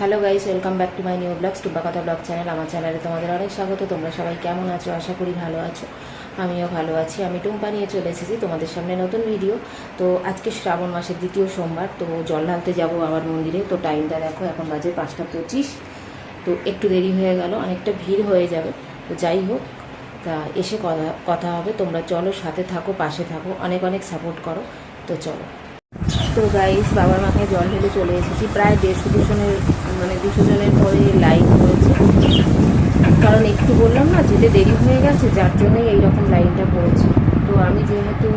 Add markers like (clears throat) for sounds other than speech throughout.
Hello guys welcome back to my new blogs টুপা কথা blog channel আমার চ্যানেলে তোমাদের অনেক স্বাগত, তোমরা সবাই কেমন আছো? আশা করি ভালো আছো। আমিও ভালো আছি। আমি টুম্পা নিয়ে চলে এসেছি তোমাদের সামনে নতুন ভিডিও তো আজকে শ্রাবণ মাসের দ্বিতীয় সোমবার, তো জল ঢালতে যাব আবার মন্দিরে। তো টাইমটা দেখো, এখন বাজে পাঁচটা পঁচিশ। তো একটু দেরি হয়ে গেল, অনেকটা ভিড় হয়ে যাবে। তো যাই হোক, তা এসে কথা কথা হবে। তোমরা চলো, সাথে থাকো, পাশে থাকো, অনেক অনেক সাপোর্ট করো। তো চলো। তো গাইস বাবার মাকে জল ঢেলে চলে এসেছি। প্রায় দেড়শো দুশো জনের মানে দুশো জনের পরে লাইন হয়েছে। কারণ একটু বললাম না, যেতে দেরি হয়ে গেছে, যার জন্যই এইরকম লাইনটা পড়েছে। তো আমি যেহেতু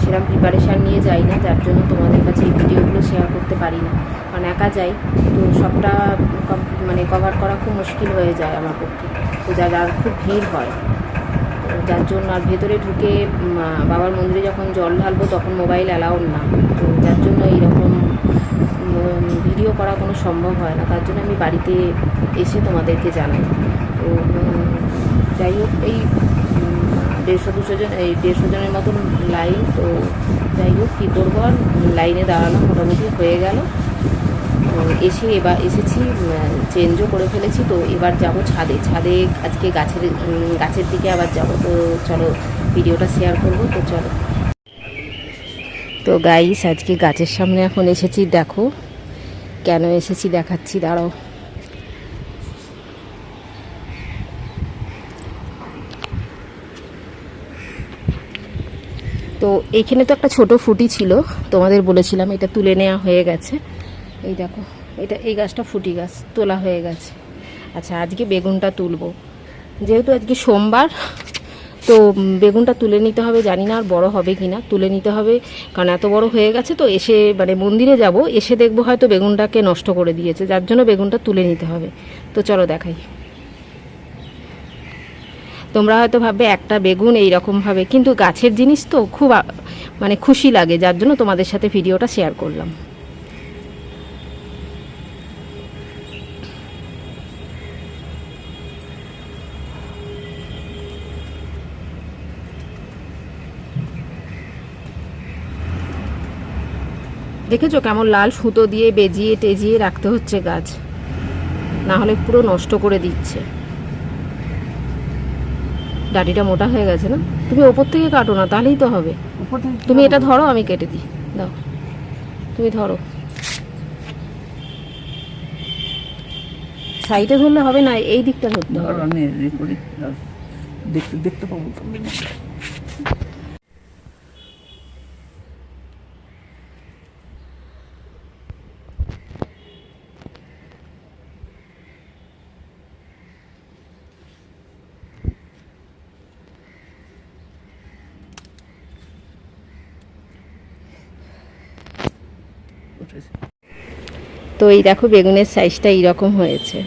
সেরকম প্রিপারেশান নিয়ে যাই না, যার জন্য তোমাদের কাছে এই ভিডিওগুলো শেয়ার করতে পারি না। কারণ একা যাই, তো সবটা মানে কভার করা খুব মুশকিল হয়ে যায় আমার পক্ষে। তো আর খুব ভিড় হয়। যার জন্য আর ভেতরে ঢুকে বাবার মন্দিরে যখন জল ঢালবো তখন মোবাইল অ্যালাউড না। তো যার জন্য এইরকম ভিডিও করা কোনো সম্ভব হয় না। তার জন্য আমি বাড়িতে এসে তোমাদেরকে জানাই। তো যাই হোক, এই দেড়শো দুশো জন, এই দেড়শো জনের মতন লাইন তো যাই হোক, কী করব আর? লাইনে দাঁড়ানো মোটামুটি হয়ে গেল। এসে এবার এসেছি চেঞ্জও করে ফেলেছি, তো এবার যাব ছাদে। ছাদে আজকে গাছের গাছের দিকে আবার যাব, তো চলো ভিডিওটা শেয়ার করব, তো চলো। তো গাইস আজকে গাছের সামনে এখন এসেছি, দেখো। কেন এসেছি দেখাচ্ছি, দাঁড়াও। তো এখানে তো একটা ছোট ফুটি ছিল, তোমাদের বলেছিলাম এটা তুলে নেওয়া হয়ে গেছে। এই দেখো, এটা এই গাছটা ফুটি গাছ, তোলা হয়ে গেছে। আচ্ছা আজকে বেগুনটা তুলবো। যেহেতু আজকে সোমবার, তো বেগুনটা তুলে নিতে হবে, জানি না আর বড় হবে কি না তুলে নিতে হবে, কারণ এত বড় হয়ে গেছে তো, এসে মানে মন্দিরে যাব, এসে দেখব হয়তো বেগুনটাকে নষ্ট করে দিয়েছে, যার জন্য বেগুনটা তুলে নিতে হবে। তো চলো দেখাই। তোমরা হয়তো ভাববে, একটা বেগুন এই রকম ভাবে, কিন্তু গাছের জিনিস তো খুব মানে খুশি লাগে, যার জন্য তোমাদের সাথে ভিডিওটা শেয়ার করলাম। দেখেছ কেমন লাল সুতো দিয়ে বেজিয়ে টেজিয়ে রাখতে হচ্ছে গাছ? না হলে পুরো নষ্ট করে দিচ্ছে। ডাটিটা মোটা হয়ে গেছে না? তুমি ওপর থেকে কাটো না তাহলেই তো হবে। তুমি এটা ধরো আমি কেটে দিই। দাও। তুমি ধরো। সাইডে ধরলে হবে না এই দিকটা ধরতে ধর হবে আমি দেখতে পাবো। তো এই দেখো বেগুনের সাইজটা এইরকম হয়েছে।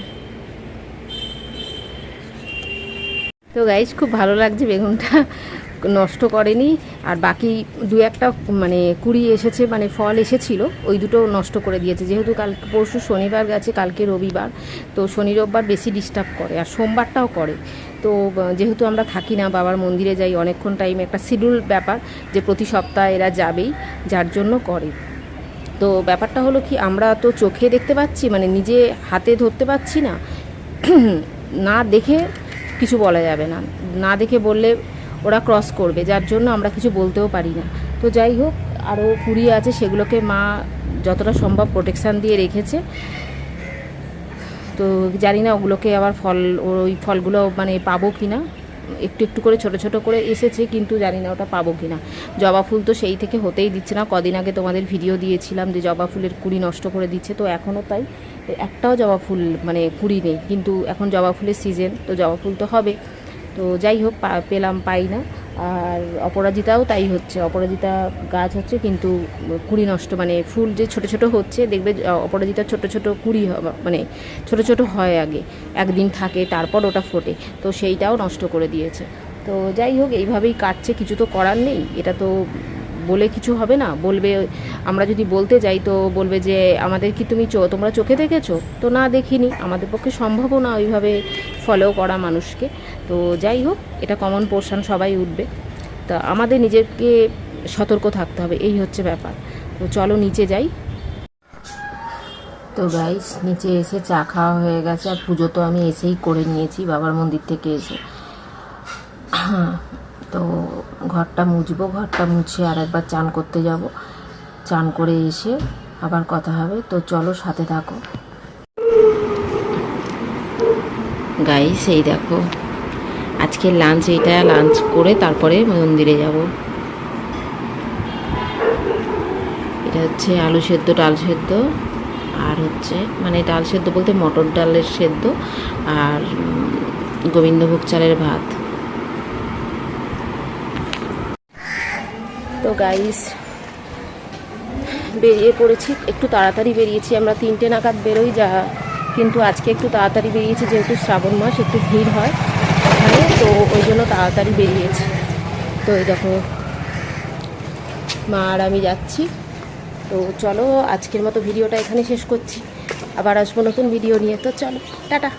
তো গাইজ খুব ভালো লাগছে বেগুনটা। নষ্ট করেনি। আর বাকি দু একটা মানে কুড়ি এসেছে মানে ফল এসেছিল, ওই দুটো নষ্ট করে দিয়েছে। যেহেতু কাল পরশু শনিবার গেছে, কালকে রবিবার, তো শনি রোববার বেশি ডিস্টার্ব করে, আর সোমবারটাও করে। তো যেহেতু আমরা থাকি না, বাবার মন্দিরে যাই, অনেকক্ষণ টাইম একটা শিডিউল ব্যাপার যে প্রতি সপ্তাহে এরা যাবেই, যার জন্য করে। তো ব্যাপারটা হলো কি, আমরা তো চোখে দেখতে পাচ্ছি মানে নিজে হাতে ধরতে পাচ্ছি না। (clears throat) না দেখে কিছু বলা যাবে না। না দেখে বললে ওরা ক্রস করবে, যার জন্য আমরা কিছু বলতেও পারি না। তো যাই হোক আরও কুড়ি আছে, সেগুলোকে মা যতটা সম্ভব প্রোটেকশান দিয়ে রেখেছে। তো জানি না ওগুলোকে আবার ফল, ওই ফলগুলো মানে পাবো কি না একটু একটু করে ছোট ছোট করে এসেছে, কিন্তু জানি না ওটা পাবো কি না জবা ফুল তো সেই থেকে হতেই দিচ্ছে না। কদিন আগে তোমাদের ভিডিও দিয়েছিলাম যে জবা ফুলের কুড়ি নষ্ট করে দিচ্ছে, তো এখনও তাই। একটাও জবা ফুল মানে কুড়ি নেই, কিন্তু এখন জবা ফুলের সিজন তো জবা ফুল তো হবে। তো যাই হোক পেলাম, পাই না। আর অপরাজিতাও তাই হচ্ছে। অপরাজিতা গাছ হচ্ছে কিন্তু কুড়ি নষ্ট মানে ফুল যে ছোট ছোট হচ্ছে, দেখবে অপরাজিতা ছোট ছোট কুড়ি মানে ছোট ছোট হয় আগে, একদিন থাকে, তারপর ওটা ফোটে, তো সেইটাও নষ্ট করে দিয়েছে। তো যাই হোক, এইভাবেই কাটছে, কিছু তো করার নেই, এটা তো বলে কিছু হবে না? বলবে, আমরা যদি বলতে যাই তো বলবে যে, আমাদের কি তুমি চো, তোমরা চোখে দেখেছ? তো না, দেখিনি। আমাদের পক্ষে সম্ভবও না ওইভাবে ফলো করা মানুষকে। তো যাই হোক, এটা কমন পোর্শন সবাই উঠবে। তা আমাদের নিজেকে সতর্ক থাকতে হবে, এই হচ্ছে ব্যাপার। তো চলো নিচে যাই। তো গাইস নিচে এসে চা খাওয়া হয়ে গেছে, আর পুজো তো আমি এসেই করে নিয়েছি, বাবার মন্দির থেকে এসে। তো ঘরটা মুছবো, ঘরটা মুছে আর একবার চান করতে যাব। চান করে এসে আবার কথা হবে। তো চলো সাথে থাকো। গাই সেই দেখো। আজকে লাঞ্চ এইটা লাঞ্চ করে তারপরে মন্দিরে যাব। এটা হচ্ছে আলু সেদ্ধ, ডাল সেদ্ধ। আর হচ্ছে মানে ডাল সেদ্ধ বলতে মটর ডালের সেদ্ধ আর গোবিন্দভোগ চালের ভাত। তো গাইস বেরিয়ে পড়েছি। একটু তাড়াতাড়ি বেরিয়েছি আমরা। তিনটে নাগাদ বেরোই যা, কিন্তু আজকে একটু তাড়াতাড়ি বেরিয়েছি, যেহেতু শ্রাবণ মাস, একটু ভিড় হয় ওখানে, তো ওই জন্য তাড়াতাড়ি বেরিয়েছি। তো এই দেখো, মা আর আমি যাচ্ছি। তো চলো, আজকের মতো ভিডিওটা এখানে শেষ করছি। আবার আসব নতুন ভিডিও নিয়ে। তো চলো, টাটা।